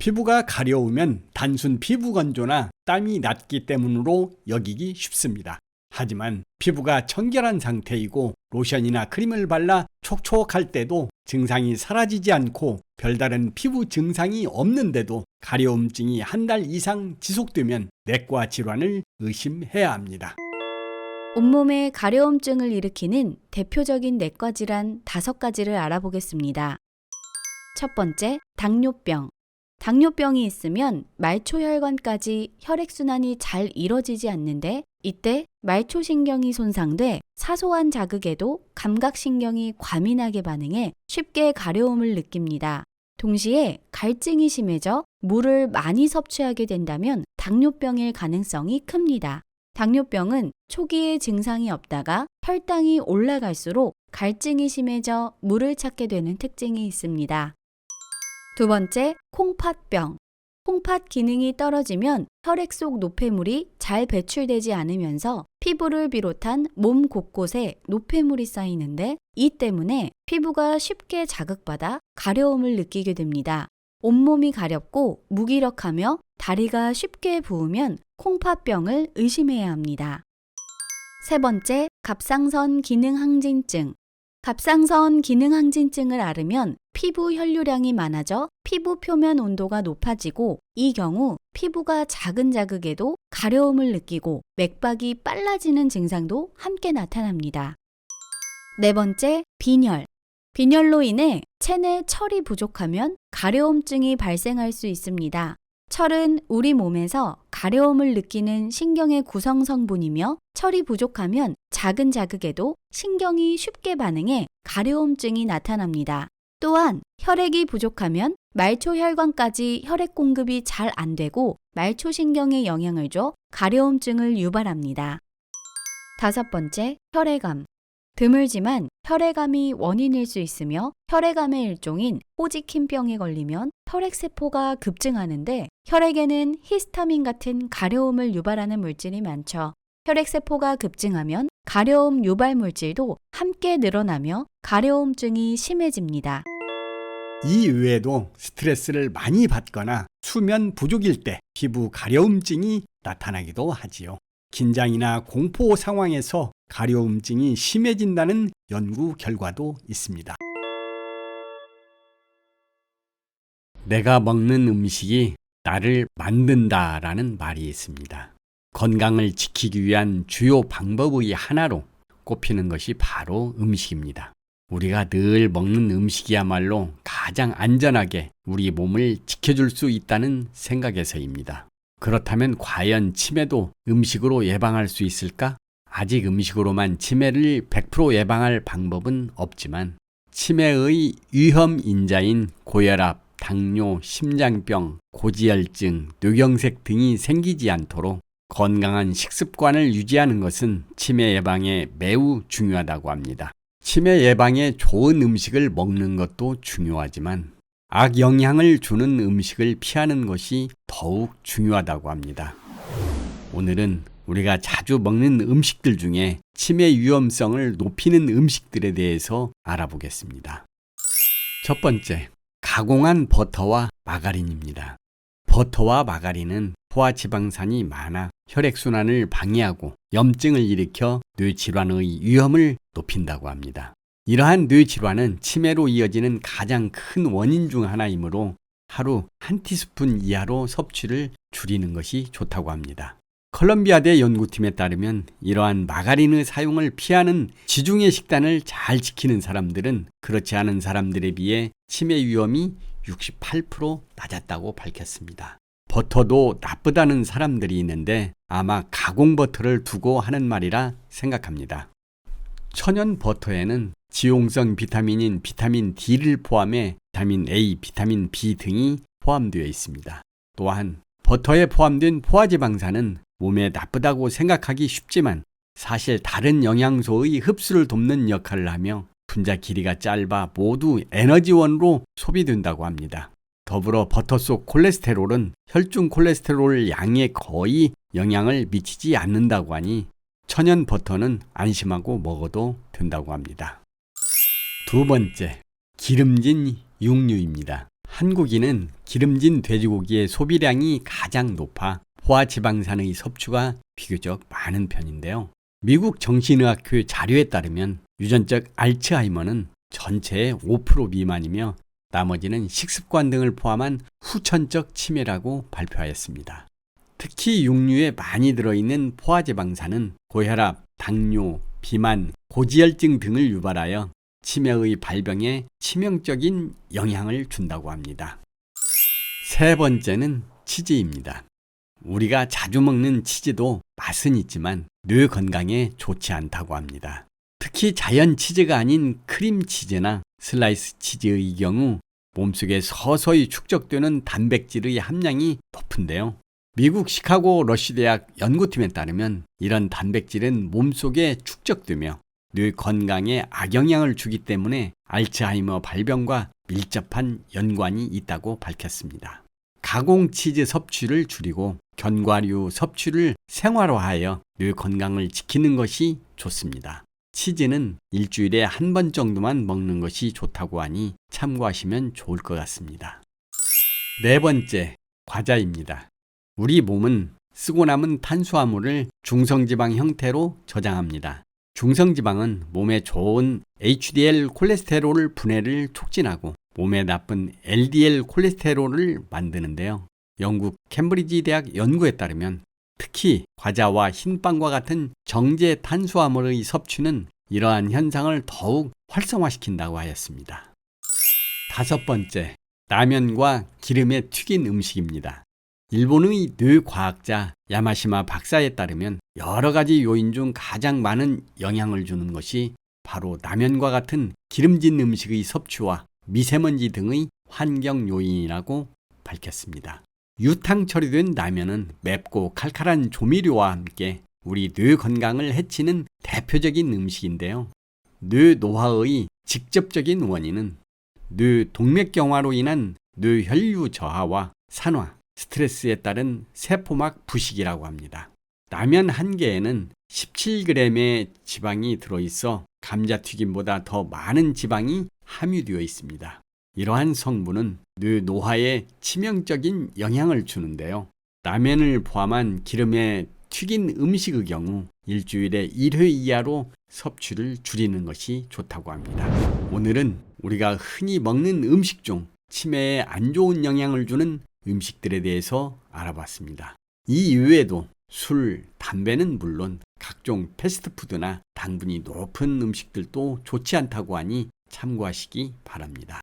피부가 가려우면 단순 피부 건조나 땀이 났기 때문으로 여기기 쉽습니다. 하지만 피부가 청결한 상태이고 로션이나 크림을 발라 촉촉할 때도 증상이 사라지지 않고 별다른 피부 증상이 없는데도 가려움증이 한 달 이상 지속되면 내과 질환을 의심해야 합니다. 온몸에 가려움증을 일으키는 대표적인 내과 질환 다섯 가지를 알아보겠습니다. 첫 번째, 당뇨병. 당뇨병이 있으면 말초혈관까지 혈액순환이 잘 이뤄지지 않는데 이때 말초신경이 손상돼 사소한 자극에도 감각신경이 과민하게 반응해 쉽게 가려움을 느낍니다. 동시에 갈증이 심해져 물을 많이 섭취하게 된다면 당뇨병일 가능성이 큽니다. 당뇨병은 초기에 증상이 없다가 혈당이 올라갈수록 갈증이 심해져 물을 찾게 되는 특징이 있습니다. 두 번째, 콩팥병. 콩팥 기능이 떨어지면 혈액 속 노폐물이 잘 배출되지 않으면서 피부를 비롯한 몸 곳곳에 노폐물이 쌓이는데 이 때문에 피부가 쉽게 자극받아 가려움을 느끼게 됩니다. 온몸이 가렵고 무기력하며 다리가 쉽게 부으면 콩팥병을 의심해야 합니다. 세 번째, 갑상선 기능 항진증. 갑상선 기능 항진증을 앓으면 피부 혈류량이 많아져 피부 표면 온도가 높아지고 이 경우 피부가 작은 자극에도 가려움을 느끼고 맥박이 빨라지는 증상도 함께 나타납니다. 네 번째, 빈혈. 빈혈로 인해 체내 철이 부족하면 가려움증이 발생할 수 있습니다. 철은 우리 몸에서 가려움을 느끼는 신경의 구성 성분이며 철이 부족하면 작은 자극에도 신경이 쉽게 반응해 가려움증이 나타납니다. 또한 혈액이 부족하면 말초혈관까지 혈액 공급이 잘 안 되고 말초신경에 영향을 줘 가려움증을 유발합니다. 다섯 번째, 혈액암. 드물지만 혈액암이 원인일 수 있으며 혈액암의 일종인 호지킨병에 걸리면 혈액세포가 급증하는데 혈액에는 히스타민 같은 가려움을 유발하는 물질이 많죠. 혈액세포가 급증하면 가려움 유발 물질도 함께 늘어나며 가려움증이 심해집니다. 이 외에도 스트레스를 많이 받거나 수면 부족일 때 피부 가려움증이 나타나기도 하지요. 긴장이나 공포 상황에서 가려움증이 심해진다는 연구 결과도 있습니다. 내가 먹는 음식이 나를 만든다라는 말이 있습니다. 건강을 지키기 위한 주요 방법의 하나로 꼽히는 것이 바로 음식입니다. 우리가 늘 먹는 음식이야말로 가장 안전하게 우리 몸을 지켜줄 수 있다는 생각에서입니다. 그렇다면 과연 치매도 음식으로 예방할 수 있을까? 아직 음식으로만 치매를 100% 예방할 방법은 없지만 치매의 위험 인자인 고혈압, 당뇨, 심장병, 고지혈증, 뇌경색 등이 생기지 않도록 건강한 식습관을 유지하는 것은 치매 예방에 매우 중요하다고 합니다. 치매 예방에 좋은 음식을 먹는 것도 중요하지만 악영향을 주는 음식을 피하는 것이 더욱 중요하다고 합니다. 오늘은 우리가 자주 먹는 음식들 중에 치매 위험성을 높이는 음식들에 대해서 알아보겠습니다. 첫 번째, 가공한 버터와 마가린입니다. 버터와 마가린은 포화 지방산이 많아 혈액순환을 방해하고 염증을 일으켜 뇌질환의 위험을 높인다고 합니다. 이러한 뇌질환은 치매로 이어지는 가장 큰 원인 중 하나이므로 하루 한 티스푼 이하로 섭취를 줄이는 것이 좋다고 합니다. 컬럼비아대 연구팀에 따르면 이러한 마가린의 사용을 피하는 지중해 식단을 잘 지키는 사람들은 그렇지 않은 사람들에 비해 치매 위험이 68% 낮았다고 밝혔습니다. 버터도 나쁘다는 사람들이 있는데 아마 가공 버터를 두고 하는 말이라 생각합니다. 천연 버터에는 지용성 비타민인 비타민 D를 포함해 비타민 A, 비타민 B 등이 포함되어 있습니다. 또한 버터에 포함된 포화지방산은 몸에 나쁘다고 생각하기 쉽지만 사실 다른 영양소의 흡수를 돕는 역할을 하며 분자 길이가 짧아 모두 에너지원으로 소비된다고 합니다. 더불어 버터 속 콜레스테롤은 혈중 콜레스테롤 양에 거의 영향을 미치지 않는다고 하니 천연 버터는 안심하고 먹어도 된다고 합니다. 두 번째, 기름진 육류입니다. 한국인은 기름진 돼지고기의 소비량이 가장 높아 포화지방산의 섭취가 비교적 많은 편인데요. 미국 정신의학회 자료에 따르면 유전적 알츠하이머는 전체의 5% 미만이며 나머지는 식습관 등을 포함한 후천적 치매라고 발표하였습니다. 특히 육류에 많이 들어있는 포화지방산은 고혈압, 당뇨, 비만, 고지혈증 등을 유발하여 치매의 발병에 치명적인 영향을 준다고 합니다. 세 번째는 치즈입니다. 우리가 자주 먹는 치즈도 맛은 있지만 뇌 건강에 좋지 않다고 합니다. 특히 자연 치즈가 아닌 크림 치즈나 슬라이스 치즈의 경우 몸속에 서서히 축적되는 단백질의 함량이 높은데요. 미국 시카고 러시대학 연구팀에 따르면 이런 단백질은 몸속에 축적되며 뇌 건강에 악영향을 주기 때문에 알츠하이머 발병과 밀접한 연관이 있다고 밝혔습니다. 가공 치즈 섭취를 줄이고 견과류 섭취를 생활화하여 뇌 건강을 지키는 것이 좋습니다. 치즈는 일주일에 한 번 정도만 먹는 것이 좋다고 하니 참고하시면 좋을 것 같습니다. 네 번째, 과자입니다. 우리 몸은 쓰고 남은 탄수화물을 중성지방 형태로 저장합니다. 중성지방은 몸에 좋은 HDL 콜레스테롤 분해를 촉진하고 몸에 나쁜 LDL 콜레스테롤을 만드는데요. 영국 캠브리지 대학 연구에 따르면 특히 과자와 흰빵과 같은 정제 탄수화물의 섭취는 이러한 현상을 더욱 활성화시킨다고 하였습니다. 다섯 번째, 라면과 기름에 튀긴 음식입니다. 일본의 뇌과학자 야마시마 박사에 따르면 여러 가지 요인 중 가장 많은 영향을 주는 것이 바로 라면과 같은 기름진 음식의 섭취와 미세먼지 등의 환경 요인이라고 밝혔습니다. 유탕 처리된 라면은 맵고 칼칼한 조미료와 함께 우리 뇌 건강을 해치는 대표적인 음식인데요. 뇌 노화의 직접적인 원인은 뇌 동맥경화로 인한 뇌혈류 저하와 산화, 스트레스에 따른 세포막 부식이라고 합니다. 라면 한 개에는 17g의 지방이 들어있어 감자튀김보다 더 많은 지방이 함유되어 있습니다. 이러한 성분은 뇌 노화에 치명적인 영향을 주는데요. 라면을 포함한 기름에 튀긴 음식의 경우 일주일에 1회 이하로 섭취를 줄이는 것이 좋다고 합니다. 오늘은 우리가 흔히 먹는 음식 중 치매에 안 좋은 영향을 주는 음식들에 대해서 알아봤습니다. 이 이외에도 술, 담배는 물론 각종 패스트푸드나 당분이 높은 음식들도 좋지 않다고 하니 참고하시기 바랍니다.